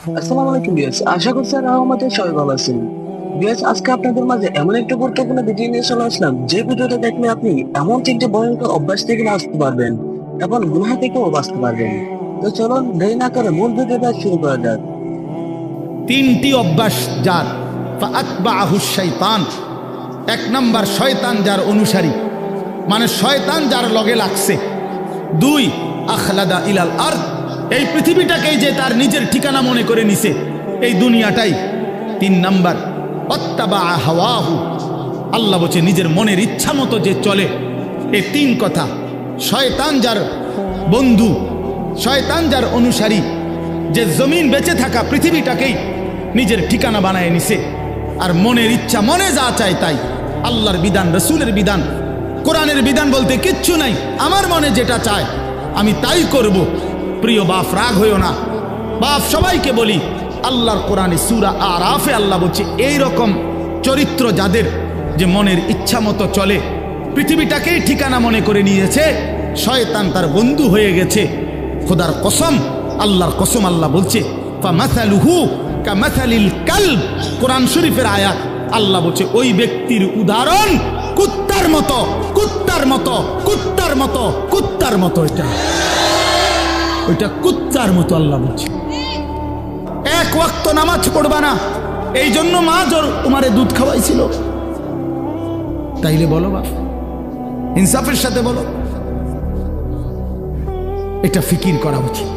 আসসালামু বিয়াস আশা করছি আর আমাদের সবাই ভালো আছেন। বিয়াস আজকে আপনাদের মাঝে এমন একটা গুরুত্বপূর্ণ ভিডিও নিয়ে চলে আসলাম, যে ভিডিওটা দেখলে আপনি এমন তিনটে ভয়ঙ্কর অভ্যাস থেকে বাঁচতে পারবেন এবং গুনাহ থেকেও বাঁচতে পারবেন। তো চলুন, দেরি না করে মূল ভিডিওটা শুরু করা যাক। তিনটি অভ্যাস যার শাইতান এক নাম্বার, শয়তান যার অনুসারী। মানে শয়তান যার লগে লাগছে। দুই, আখলাদা ইলাল আর এই পৃথিবীটাকেই যে তার নিজের ঠিকানা মনে করে নিছে, এই দুনিয়াটাই তিন নাম্বার। অত্তাবা হাওয়াহু। আল্লাহ বলছে, নিজের মনের ইচ্ছা মতো যে চলে এই তিন কথা। শয়তান যার বন্ধু, শয়তান যার অনুসারী, যে জমিন বেঁচে থাকা পৃথিবীটাকেই নিজের ঠিকানা বানায় নিছে। আর মনের ইচ্ছা, মনে যা চায় তাই। আল্লাহর বিধান, রসুলের বিধান, কোরআনের বিধান বলতে কিচ্ছু নাই। আমার মনে যেটা চায়, আমি তাই করব। প্রিয় বাপ, রাগ হইও না। বাপ, সবাইকে বলি, আল্লাহর কোরআনে সুরা আর আফে আল্লাহ বলছে এই রকম চরিত্র যাদের যে মনের ইচ্ছা মতো চলে, পৃথিবীটাকেই ঠিকানা মনে করে নিয়েছে, শয়তান তার বন্ধু হয়ে গেছে। খোদার কসম, আল্লাহর কসম আল্লাহ বলছে কোরআন শরীফের আয়াত, আল্লাহ বলছে, ওই ব্যক্তির উদাহরণ কুত্তার মতো কুত্তার মতো কুত্তার মতো কুত্তার মতো এটা। ওইটা কুত্তার মতো আল্লাহ বলছে। এক ওয়াক্ত নামাজ পড়বা না। এই জন্য মা জোর তোমারে দুধ খাওয়াইছিল। তাইলে বলো বাপ, ইনসাফের সাথে বলো। এটা ফিকির করা উচিত।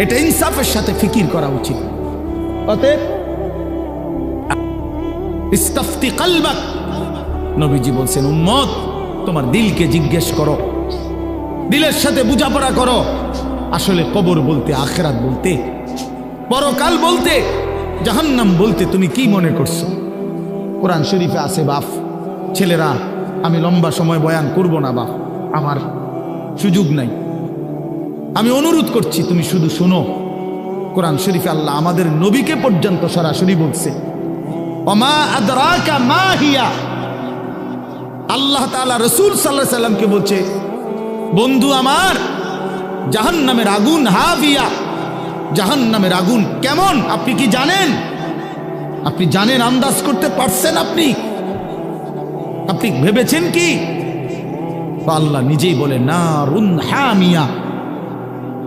এটা ইনসাফের সাথে ফিকির করা উচিত। অতএব ইস্তাফতি কালবাক। নবীজি বলছেন, উম্মত, তোমার দিলকে জিজ্ঞেস করো। দিলের সাথে বোঝাপড়া করো। আসলে কবর বলতে, আখেরাত বলতে, পরকাল বলতে, জাহান্নাম বলতে তুমি কি মনে করছ? কোরআন শরীফে আছে, বাপ, ছেলেরা, আমি লম্বা সময় বয়ান করব না, বাপ, আমার সুযোগ নাই। আমি অনুরোধ করছি, তুমি শুধু শোনো। কোরআন শরীফে আল্লাহ আমাদের নবীকে পর্যন্ত সরাসরি বলছে আল্লাহ রসুল সাল্লাহ সাল্লামকে বলছে, বন্ধু আমার জাহান নামের আগুন হাভিয়া জাহান নামের আগুন কেমন? আপনি কি জানেন? আপনি জানেন আন্দাজ করতে পারছেন আপনি? আপনি ভেবেছেন কি? আল্লাহ নিজেই বলে না রুন হামিয়া।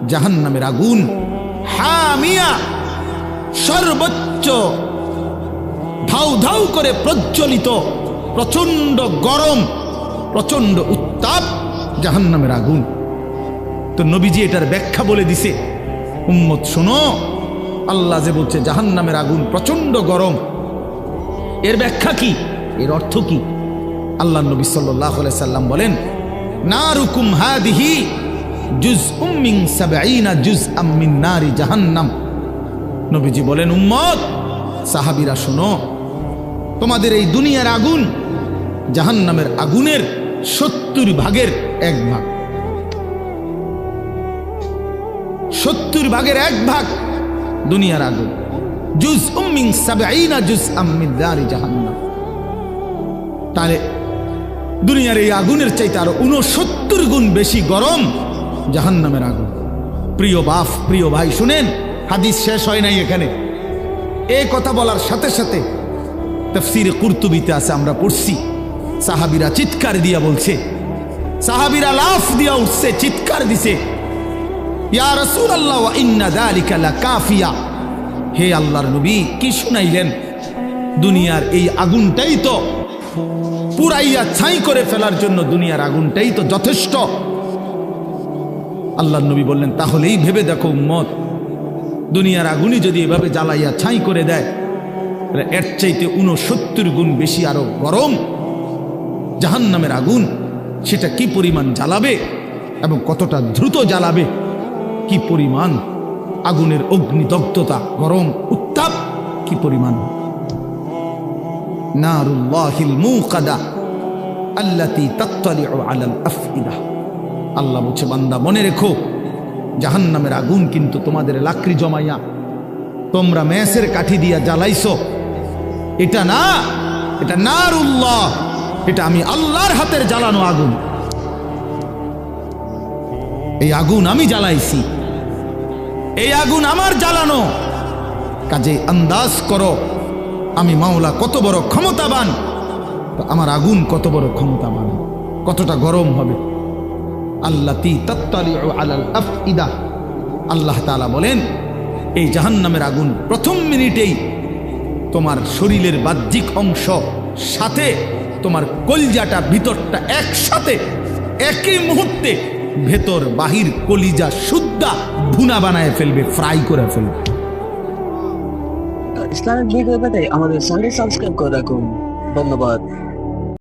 জাহান নামের আগুন হামিয়া। সর্বোচ্চ ধাউ ধাউ করে প্রজ্বলিত প্রচণ্ড গরম প্রচণ্ড উত্তাপ জাহান নামের আগুন। তো নবীজি এটার ব্যাখ্যা বলে দিছে। উম্মত শোনো, আল্লাহ যে বলছে জাহান নামের আগুন প্রচণ্ড গরম। এর ব্যাখ্যা কি? এর অর্থ কি? আল্লাহ নবী সাল্লাহ সাল্লাম বলেন না রুকুম হাদিহি জুজ উম্মিং সাবাইনা জুজ আম্মিন নারি জাহান্নাম। নবীজি বলেন, উম্মত, সাহাবিরা শোনো, তোমাদের এই দুনিয়ার আগুন জাহান্নামের আগুনের সত্তর ভাগের এক ভাগ। সত্তর ভাগের এক ভাগ দুনিয়ার আগুন। জুজ উম্মিং সাবাইনা জুজ আম্মিন নারি জাহান্নাম। তাহলে দুনিয়ার এই আগুনের চাইতে আরও উনসত্তর গুণ বেশি গরম জাহান নামের আগুন। প্রিয় বাপ, প্রিয় ভাই, শুনেন, হাদিস শেষ হয় নাই এখানে। এই কথা বলার সাথে সাথে তফসির কুর্তুবিতে আছে, আমরা পড়ছি। সাহাবিরা চিৎকার দিয়া বলছে, সাহাবিরা লাফ দিয়া উঠছে, চিৎকার দিছে। ইয়া আল্লাহ ইন্না দালিকা কাফিয়া হে আল্লাহর নবী, কি শুনাইলেন? দুনিয়ার এই আগুনটাই তো পুরাইয়া ছাই করে ফেলার জন্য দুনিয়ার আগুনটাই তো যথেষ্ট। আল্লাহ নবী বললেন, তাহলেই ভেবে দেখো উম্মত, দুনিয়ার আগুনই যদি এভাবে জ্বালাইয়া ছাই করে দেয়, তাহলে এর চাইতে উনসত্তর গুণ বেশি আরও গরম। জাহান নামের আগুন, সেটা কি পরিমাণ জ্বালাবে এবং কতটা দ্রুত জ্বালাবে? কি পরিমাণ আগুনের অগ্নিদগ্ধতা, গরম, উত্তাপ, কি পরিমাণ? আল্লাহ বলছে, বান্দা, মনে রেখো, জাহান্নামের আগুন কিন্তু তোমাদের লাকড়ি জমাইয়া, তোমরা মেসের কাঠি দিয়া জ্বালাইছো। এটা না, এটা নারুল্লাহ, এটা আমি আল্লাহর হাতের জ্বালানো আগুন। এই আগুন আমি জ্বালাইছি। এই আগুন আমার জ্বালানো। কাজে আন্দাজ করো, আমি মাওলা কত বড় ক্ষমতাবান। তো আমার আগুন কত বড় ক্ষমতাবান। কতটা গরম হবে। আল্লাতি তাত্তালিউ আলাল আফইদা। আল্লাহ তাআলা বলেন, এই জাহান্নামের আগুন প্রথম মিনিটেই তোমার শরীরের বাহ্যিক অংশ সাথে তোমার কলজাটা, ভিতরটা একসাথে, একই মুহূর্তে ভেতর, বাহির, কলিজা শুদ্ধা ভুনা বানায় ফেলবে ফ্রাই করে ফেলবে। ইসলামিক ভিডিও পেতে আমাদের চ্যানেল সাবস্ক্রাইব করে রাখুন। ধন্যবাদ।